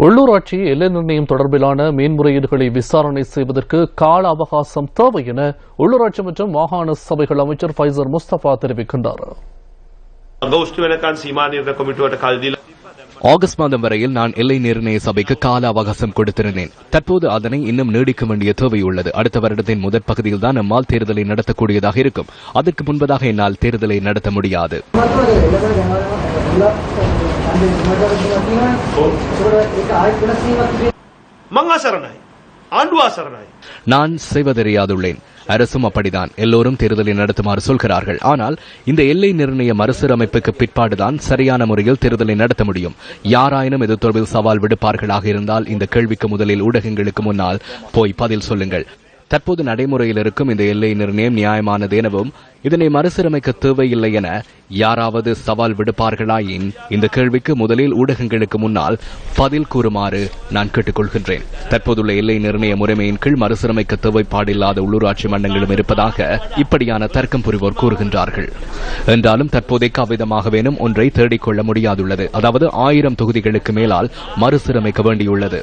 உள்ளூராட்சி எல்லை நிர்ணயம் தொடர்பிலான மேன்முறையீடுகளை விசாரணை செய்வதற்கு கால அவகாசம் தேவை என உள்ளூராட்சி மற்றும் மாகாண சபைகள் அமைச்சர் ஃபைசர் முஸ்தபா தெரிவிக்கின்றார். ஆகஸ்ட் மாதம் வரையில் நான் எல்லை நிர்ணய சபைக்கு கால அவகாசம் கொடுத்திருந்தேன். தற்போது அதனை இன்னும் நீடிக்க வேண்டிய தேவை உள்ளது. அடுத்த வருடத்தின் முதற் பகுதியில் தான் நம்மால் தேர்தலை நடத்தக்கூடியதாக இருக்கும். அதற்கு முன்பதாக என்னால் தேர்தலை நடத்த முடியாது. மங்கா சரணாய் ஆண்டுவா சரணாய் நான் செய்வதறியாதுள்ளேன். அரசும் அப்படிதான். எல்லோரும் தேர்தலை நடத்துமாறு சொல்கிறார்கள். ஆனால் இந்த எல்லை நிர்ணய மறுசீரமைப்புக்கு பிற்பாடுதான் சரியான முறையில் தேர்தலை நடத்த முடியும். யாராயினும் இது தொடர்பில் சவால் விடுப்பார்களாக இருந்தால் இந்த கேள்விக்கு முதலில் ஊடகங்களுக்கு முன்னால் போய் பதில் சொல்லுங்கள். தற்போது நடைமுறையில் இருக்கும் இந்த எல்லை நிர்ணயம் நியாயமானது எனவும் இதனை மறுசீரமைக்க தேவையில்லை என யாராவது சவால் விடுப்பார்களாயின் இந்த கேள்விக்கு முதலில் ஊடகங்களுக்கு முன்னால் பதில் கூறுமாறு நான் கேட்டுக்கொள்கின்றேன். தற்போதுள்ள எல்லை நிர்ணய முறைமையின் கீழ் மறுசீரமைக்க தேவைப்பாடில்லாத உள்ளூராட்சி மன்றங்களும் இருப்பதாக இப்படியான தர்க்கம் புரிவோர் கூறுகின்றார்கள். என்றாலும் தற்போதைக்கு அவ்விதமாகவேனும் ஒன்றை தேடிக்கொள்ள முடியாதுள்ளது. அதாவது ஆயிரம் தொகுதிகளுக்கு மேலால் மறுசீரமைக்க வேண்டியுள்ளது.